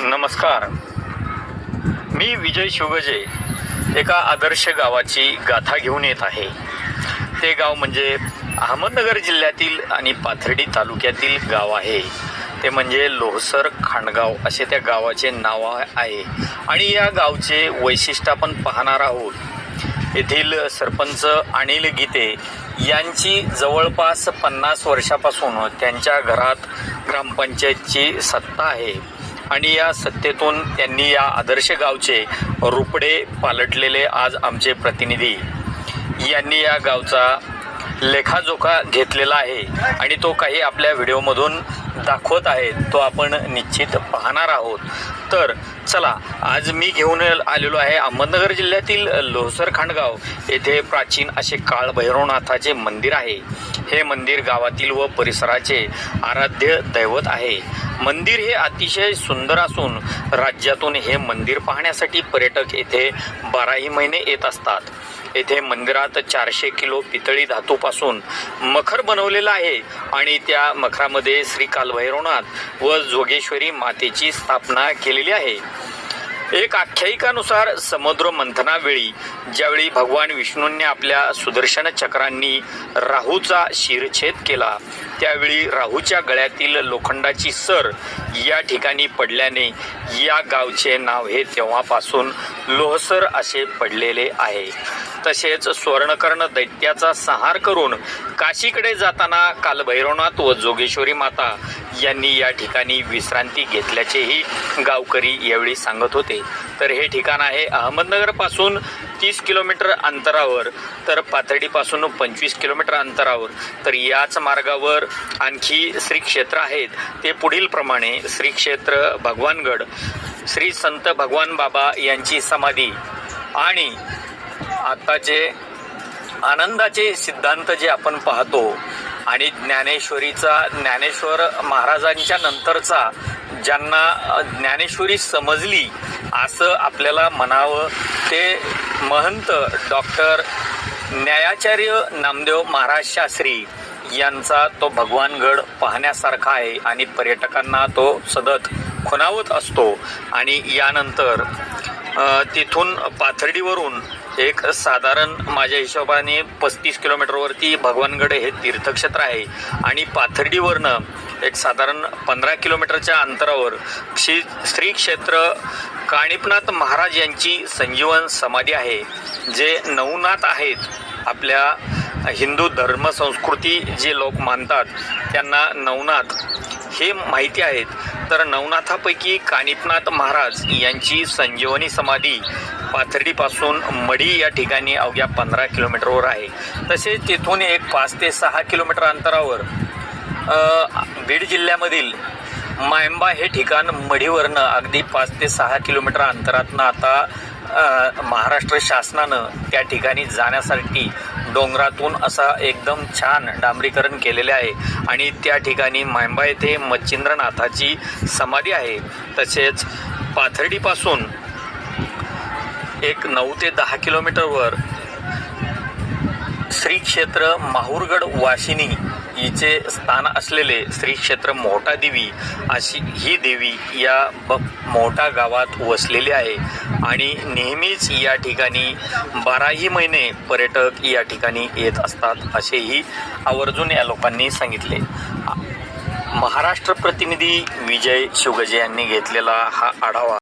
नमस्कार. मी विजय शिवगजे एका आदर्श गावाची गाथा घेऊन येत आहे. ते गाव म्हणजे अहमदनगर जिल्ह्यातील आणि पाथर्डी तालुक्यातील गाव आहे. ते म्हणजे लोहसर खांडगाव असे त्या गावाचे नाव आहे. आणि या गावचे वैशिष्ट्य आपण पाहणार आहोत. येथील सरपंच अनिल गीते यांची जवळपास पन्नास वर्षापासून त्यांच्या घरात ग्रामपंचायतची सत्ता आहे. आणि या सत्तेतून त्यांनी या आदर्श गावचे रुपडे पालटलेले आज आमचे प्रतिनिधी. यांनी या गावचा लेखाजोखा घेतलेला आहे. आणि तो काही आपल्या व्हिडिओमधून दाखवत आहे. तो आपण निश्चित पाहणार आहोत. तर चला आज मी घेऊन आलेलो आहे अहमदनगर जिल्ह्यातील लोहसर खांडगाव. येथे प्राचीन असे काळभैरवनाथाचे मंदिर आहे. हे मंदिर गावातील व परिसराचे आराध्य दैवत आहे. मंदिर हे अतिशय सुंदर असून राज्यातून हे मंदिर पाहण्यासाठी पर्यटक येथे बाराही महिने येत असतात. येथे मंदिरात चारशे किलो पितळी धातूपासून मखर बनवलेलं आहे आणि त्या मखरामध्ये श्री कालभैरवनाथ व जोगेश्वरी मातेची स्थापना केलेली आहे. एक आख्यायिकानुसार समुद्र मंथनावेळी ज्यावेळी भगवान विष्णूंनी आपल्या सुदर्शन चक्रांनी राहूचा शिरछेद केला त्यावेळी राहूच्या गळ्यातील लोखंडाची सर या ठिकाणी पडल्याने या गावचे नाव हे तेव्हापासून लोहसर असे पडलेले आहे. तसेच स्वर्णकर्ण दैत्याचा संहार करून काशीकडे जाताना कालभैरवनाथ व जोगेश्वरी माता यांनी या ठिकाणी विश्रांती घेतल्याचेही गावकरी यावेळी सांगत होते. तर हे ठिकाण आहे अहमदनगरपासून तीस किलोमीटर अंतरावर तर पाथर्डीपासून पंचवीस किलोमीटर अंतरावर. तर याच मार्गावर आणखी श्री क्षेत्र आहेत. ते पुढील प्रमाणे श्री क्षेत्र भगवानगड श्री संत भगवान बाबा यांची समाधी आणि आताचे आनंदाचे सिद्धांत जे आपण पाहतो आणि ज्ञानेश्वरीचा ज्ञानेश्वर महाराजांच्या नंतरचा ज्यांना ज्ञानेश्वरी समजली असं आपल्याला म्हणावं ते महंत डॉक्टर न्यायाचार्य नामदेव महाराज शास्त्री यांचा तो भगवानगड पाहण्यासारखा आहे आणि पर्यटकांना तो सतत खुणावत असतो. आणि यानंतर तिथून पाथर्डीवरून एक साधारण माझ्या हिशोबाने पस्तीस किलोमीटरवरती भगवानगड हे तीर्थक्षेत्र आहे. आणि पाथर्डीवरनं एक साधारण पंधरा किलोमीटरच्या अंतरावर श्री श्री क्षेत्र काणिपनाथ महाराज यांची संजीवन समाधी आहे. जे नवनाथ आहेत आपल्या हिंदू धर्म संस्कृती जे लोक मानतात त्यांना नवनाथ हे माहिती आहेत. तर नवनाथापैकी कानिपनाथ महाराज यांची संजीवनी समाधी पाथर्डीपासून मडी या ठिकाणी अवघ्या पंधरा किलोमीटरवर आहे. तसेच तिथून एक पाच ते सहा किलोमीटर अंतरावर बीड जिल्ह्यामधील मायंबा हे ठिकाण मढीवरनं अगदी पाच ते सहा किलोमीटर अंतरातनं आता महाराष्ट्र शासनानं त्या ठिकाणी जाण्यासाठी डोंगरातून असा एकदम छान डांबरीकरण केलेले आहे. आणि त्या ठिकाणी मायंबा येथे मच्छिंद्रनाथाची समाधी आहे. तसेच पाथर्डीपासून एक नऊ ते दहा किलोमीटरवर श्री क्षेत्र माहूरगड वाशिनी हिचे स्थान असलेले श्री क्षेत्र मोठा देवी अशी ही देवी या ब मोठा गावात वसलेली आहे. आणि नेहमीच या ठिकाणी बाराही महिने पर्यटक या ठिकाणी येत असतात असेही आवर्जून या लोकांनी सांगितले. महाराष्ट्र प्रतिनिधी विजय शिवगजे यांनी घेतलेला हा आढावा